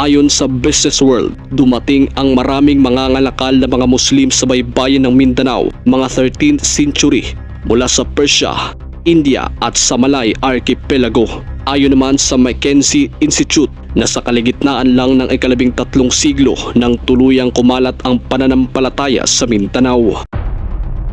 Ayon sa Business World, dumating ang maraming mangangalakal na mga Muslim sa baybayin ng Mindanao mga 13th century mula sa Persia, India at sa Malay Archipelago. Ayon naman sa Mackenzie Institute na sa kaligitnaan lang ng ikalabing tatlong siglo nang tuluyang kumalat ang pananampalataya sa Mindanao.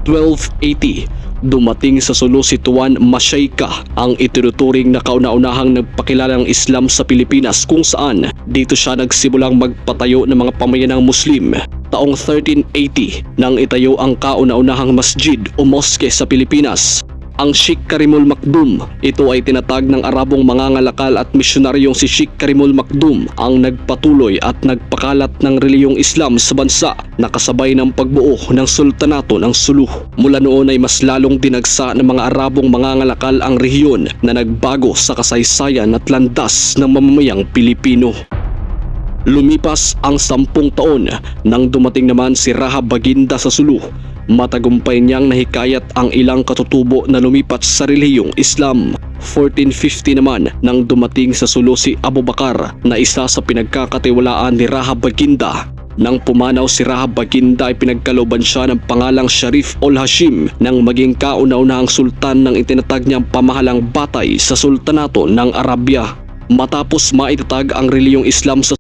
1280 dumating sa Sulu si Tuan Masyayka ang itinuturing na kauna-unahang nagpakilala ng Islam sa Pilipinas kung saan dito siya nagsimulang magpatayo ng mga pamayanang Muslim. Taong 1380 nang itayo ang kauna-unahang masjid o moske sa Pilipinas. Ang Sheikh Karimul Makdum. Ito ay tinatag ng Arabong mangangalakal at misyonaryong si Sheikh Karimul Makdum ang nagpatuloy at nagpakalat ng reliyong Islam sa bansa na kasabay ng pagbuo ng Sultanato ng Sulu. Mula noon ay mas lalong dinagsa ng mga Arabong mangangalakal ang rehiyon na nagbago sa kasaysayan at landas ng mamamayang Pilipino. Lumipas ang sampung taon nang dumating naman si Rahab Baginda sa Sulu. Matagumpay niyang nahikayat ang ilang katutubo na lumipat sa relihiyong Islam. 1450 naman nang dumating sa Sulu si Abu Bakar na isa sa pinagkakatiwalaan ni Rahab Baginda. Nang pumanaw si Rahab Baginda ay pinagkaloban siya ng pangalang Sharif ol Hashim nang maging kauna-unahang sultan ng itinatag niyang pamahalang batay sa sultanato ng Arabia. Matapos maitatag ang reliyong Islam sa